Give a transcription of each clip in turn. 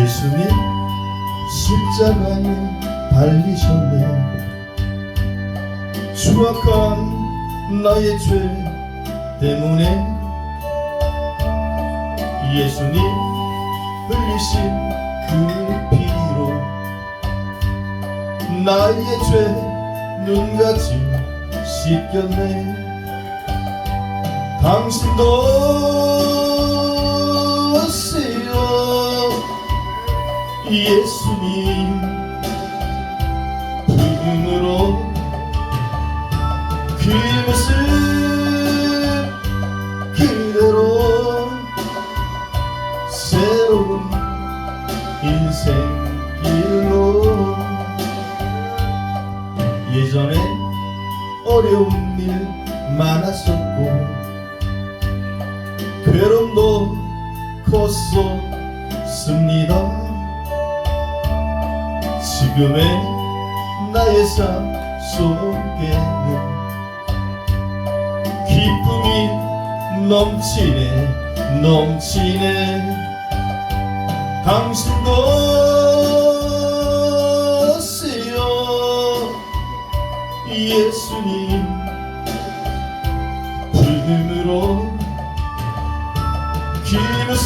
예수님 십자가에 달리셨네 추악한 나의 죄 때문에 예수님 흘리신 그 피로 나의 죄 눈같이 씻겼네. 당신도 예수님 부름으로 그 모습 그대로 새로운 인생 길로 예전에 어려운 일 많았었고 괴로움도 컸었습니다 지금의 나의 삶 속에는 기쁨이 넘치네 넘치네. 당신도 오세요 예수님 부름으로 그그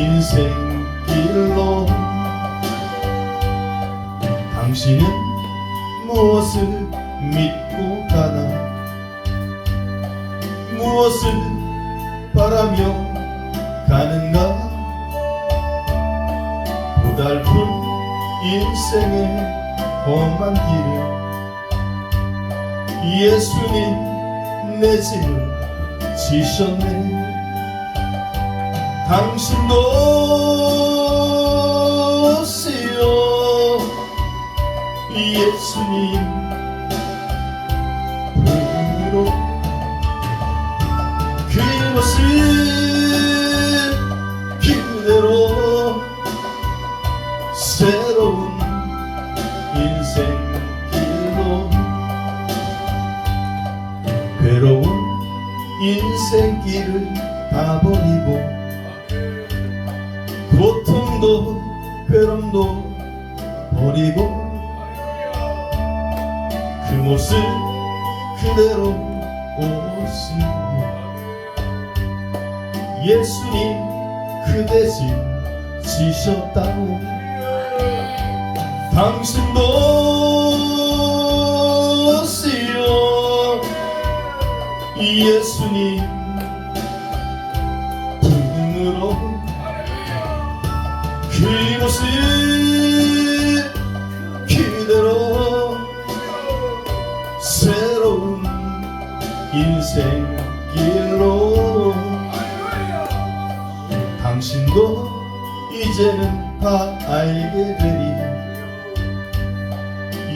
인생 길로. 당신은 무엇을 믿고 가나? 무엇을 바라며 가는가? 고달픈 인생의 험한 길을 예수님 내 짐을 지셨네 당신도 오세요 예수님 부름으로 그 모습 그대로 새로운 인생 길로. 괴로운 인생길을 다 버리고 고통도 괴로움도 버리고 그 모습 그대로 오시고 예수님 그 대신 지셨다고. 당신도 오세요 예수님 그 모습 그대로 새로운 인생 길로. 당신도 이제는 다 알게 되리.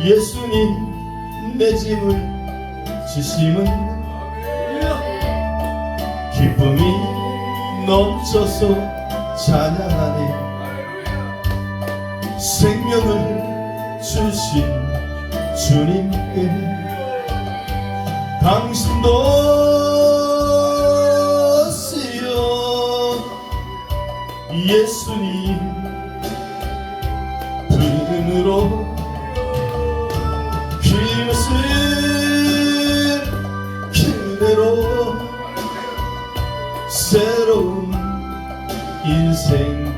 예수님 내 짐을 지심은 기쁨이 넘쳐서 찬양하네 생명을 주신 주님께 당신도 오세요 예수님 부름으로 그 모습 그대로 새로운 인생